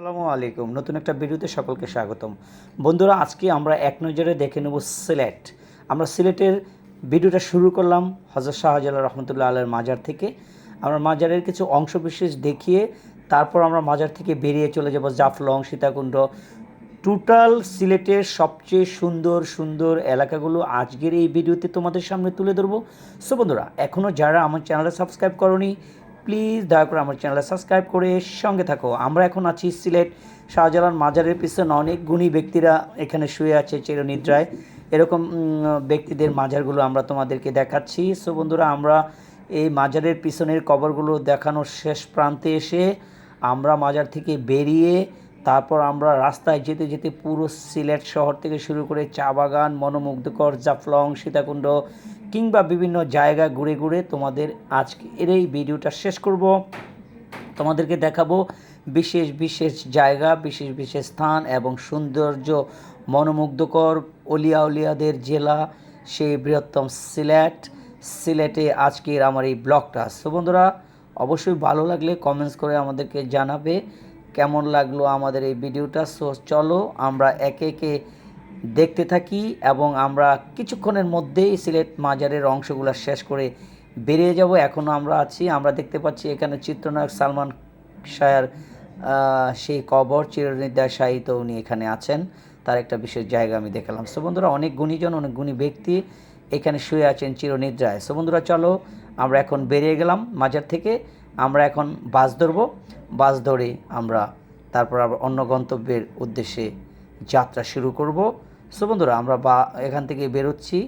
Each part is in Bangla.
আসসালামু আলাইকুম। নতুন একটা ভিডিওতে সকলকে স্বাগতম। বন্ধুরা, আজকে আমরা এক নজরে দেখে নেব সিলেট। আমরা সিলেটের ভিডিওটা শুরু করলাম হজরত শাহজালাল রহমতুল্লাহ আলের মাজার থেকে। আমরা মাজারের কিছু অংশ বিশেষ দেখিয়ে তারপর আমরা মাজার থেকে বেরিয়ে চলে যাব জাফলং, সীতাকুণ্ড। টোটাল সিলেটের সবচেয়ে সুন্দর সুন্দর এলাকাগুলো আজকের এই ভিডিওতে তোমাদের সামনে তুলে ধরবো। সো বন্ধুরা এখনও যারা আমার চ্যানেলটা সাবস্ক্রাইব করনি প্লিজ দয়া করে আমার চ্যানেলটা সাবস্ক্রাইব করে সঙ্গে থাকো। আমরা এখন আছি সিলেট শাহজালাল মাজারের পিছনে। অনেক গুণী ব্যক্তিরা এখানে শুয়ে আছে চিরনিদ্রায়। এরকম ব্যক্তিদের মাজারগুলো আমরা তোমাদেরকে দেখাচ্ছি। সো বন্ধুরা, আমরা এই মাজারের পিছনের কবরগুলো দেখানোর শেষ প্রান্তে এসে আমরা মাজার থেকে বেরিয়ে তারপর আমরা রাস্তায় যেতে যেতে পুরো সিলেট শহর থেকে শুরু করে চা বাগান, মনোমুগ্ধকর জাফলং, সীতাকুণ্ড কিংবা বিভিন্ন জায়গা ঘুরে ঘুরে তোমাদের আজকের এই ভিডিওটা শেষ করব। তোমাদেরকে দেখাবো বিশেষ বিশেষ জায়গা, বিশেষ বিশেষ স্থান এবং সৌন্দর্য মনোমুগ্ধকর অলিয়া উলিয়াদের জেলা, সেই বৃহত্তম সিলেট। সিলেটে আজকের আমার এই ব্লগটা। সো বন্ধুরা, অবশ্যই ভালো লাগলে কমেন্টস করে আমাদেরকে জানাবে। কেমন লাগল আমাদের এই ভিডিওটা? সো চলো আমরা একে একে দেখতে থাকি এবং আমরা কিছুক্ষণের মধ্যেই সিলেট মাজারের অংশগুলো শেষ করে বেরিয়ে যাব। এখনও আমরা আছি আমরা দেখতে পাচ্ছি এখানে চিত্রনায়ক সালমান আহ, সেই কবর চিরনির্দায় শাহিত উনি এখানে আছেন। তার একটা বিশেষ জায়গা আমি দেখালাম। সো বন্ধুরা অনেক গুণীজন অনেক গুণী ব্যক্তি এখানে শুয়ে আছেন চিরনিদ্রায়। সো বন্ধুরা চলো আমরা এখন বেরিয়ে গেলাম মাজার থেকে। আমরা এখন বাস ধরবো। বাস ধরে আমরা তারপর আবার অন্য গন্তব্যের উদ্দেশ্যে যাত্রা শুরু করব। সো বন্ধুরা, আমরা বা এখান থেকে বেরোচ্ছি।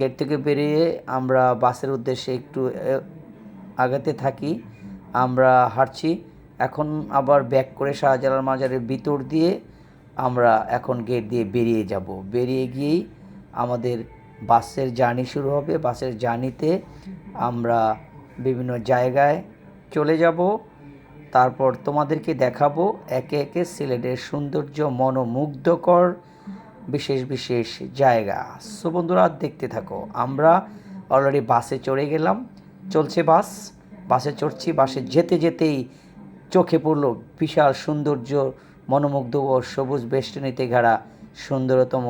গেট থেকে বেরিয়ে আমরা বাসের উদ্দেশ্যে একটু আগাতে থাকি। আমরা হাঁটছি। এখন আবার ব্যাক করে শাহজালাল মাজারের ভিতর দিয়ে আমরা এখন গেট দিয়ে বেরিয়ে যাব। বেরিয়ে গিয়েই আমাদের বাসের জার্নি শুরু হবে। বাসের জার্নিতে আমরা বিভিন্ন জায়গায় চলে যাব। তারপর তোমাদেরকে দেখাবো একে একে সিলেটের সৌন্দর্য মনোমুগ্ধকর বিশেষ বিশেষ জায়গা। সো বন্ধুরা, দেখতে থাকো, আমরা অলরেডি বাসে চড়ে গেলাম। চলছে বাস বাসে চড়ছি বাসে যেতে যেতেই চোখে পড়ল বিশাল সৌন্দর্য মনোমুগ্ধ ও সবুজ বেষ্টনীতে ঘেরা সুন্দরতম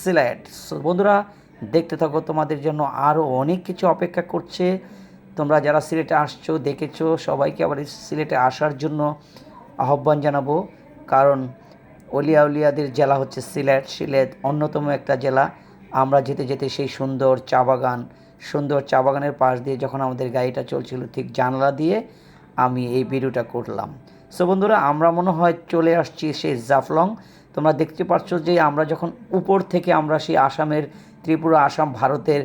সিলেট। সো বন্ধুরা, দেখতে থাকো, তোমাদের জন্য আরও অনেক কিছু অপেক্ষা করছে। তোমরা যারা সিলেটে আসছো, দেখেছ, সবাইকে আবার সিলেটে আসার জন্য আহ্বান জানাব। কারণ অলিয়া উলিয়াদের জেলা হচ্ছে সিলেট। সিলেট অন্যতম একটা জেলা। আমরা যেতে যেতে সেই সুন্দর চা বাগান, সুন্দর চা বাগানের পাশ দিয়ে যখন আমাদের গাড়িটা চলছিল ঠিক জানলা দিয়ে আমি এই ভিডিওটা করলাম। সো বন্ধুরা, আমরা মনে হয় চলে আসছি সেই জাফলং। তোমরা দেখতে পাচ্ছ যে আমরা যখন উপর থেকে আমরা সেই আসামের, ত্রিপুরা, আসাম, ভারতের,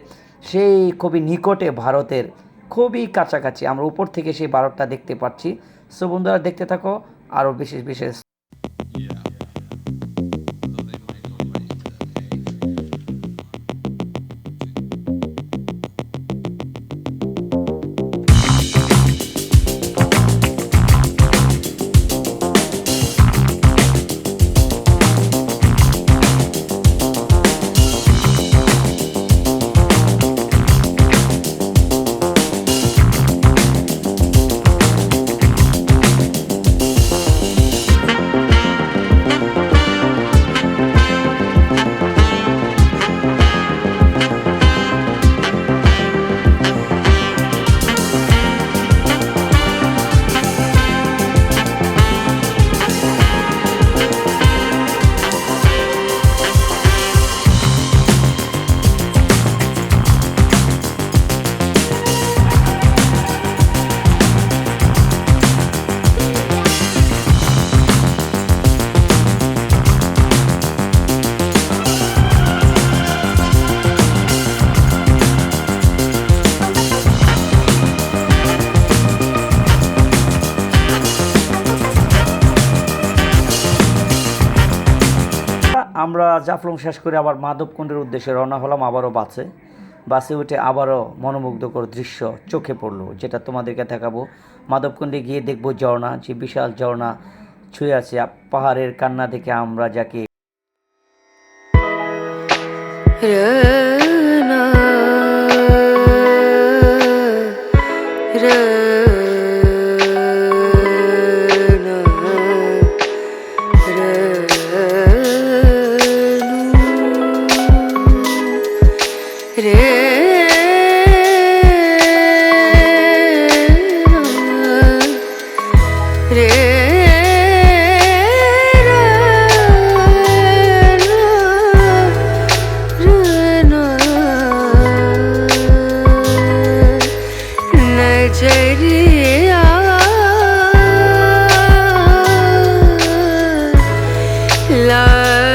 সেই খুবই নিকটে ভারতের খুবই কাছাকাছি। আমরা উপর থেকে সেই বারোটা দেখতে পাচ্ছি। সো বন্ধুরা দেখতে থাকো আরও বিশেষ বিশেষ আমরা জাফলং শেষ করে আবার মাধবকুণ্ডের উদ্দেশ্যে রওনা হলাম, আবারও বাসে। বাসে উঠে আবারও মনোমুগ্ধকর দৃশ্য চোখে পড়ল, যেটা তোমাদেরকে দেখাবো। মাধবকুণ্ডে গিয়ে দেখব ঝর্ণা, যে বিশাল ঝর্ণা ছুঁয়ে আছে পাহাড়ের কান্না দেখে আমরা যাকে good.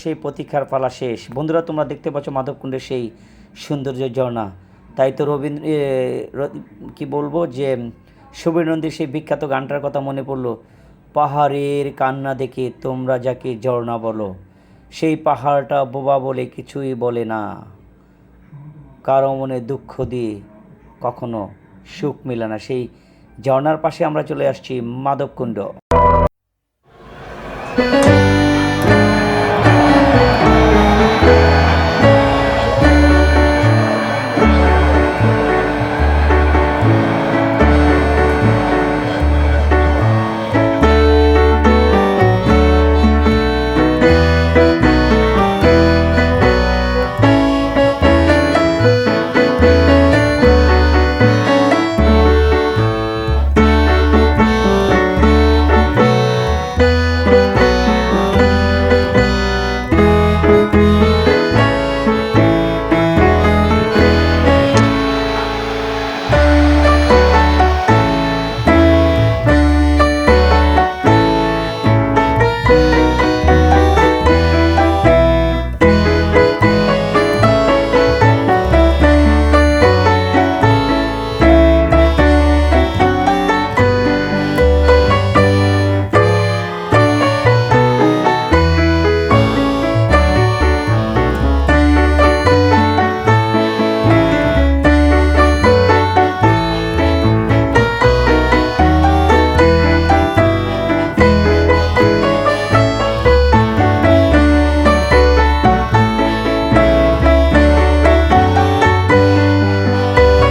সেই প্রতীক্ষার পালা শেষ। বন্ধুরা, তোমরা দেখতে পাচ্ছ মাধবকুণ্ডের সেই সৌন্দর্য ঝর্ণা। তাই তো রবীন্দ্র কি বলব যে সুবীর নন্দীর সেই বিখ্যাত গানটার কথা মনে পড়ল, পাহাড়ের কান্না দেখে তোমরা যাকে ঝর্ণা বলো, সেই পাহাড়টা বোবা বলে কিছুই বলে না। কারও মনে দুঃখ দিয়ে কখনো সুখ মেলে না। সেই ঝর্ণার পাশে আমরা চলে আসছি মাধবকুণ্ড।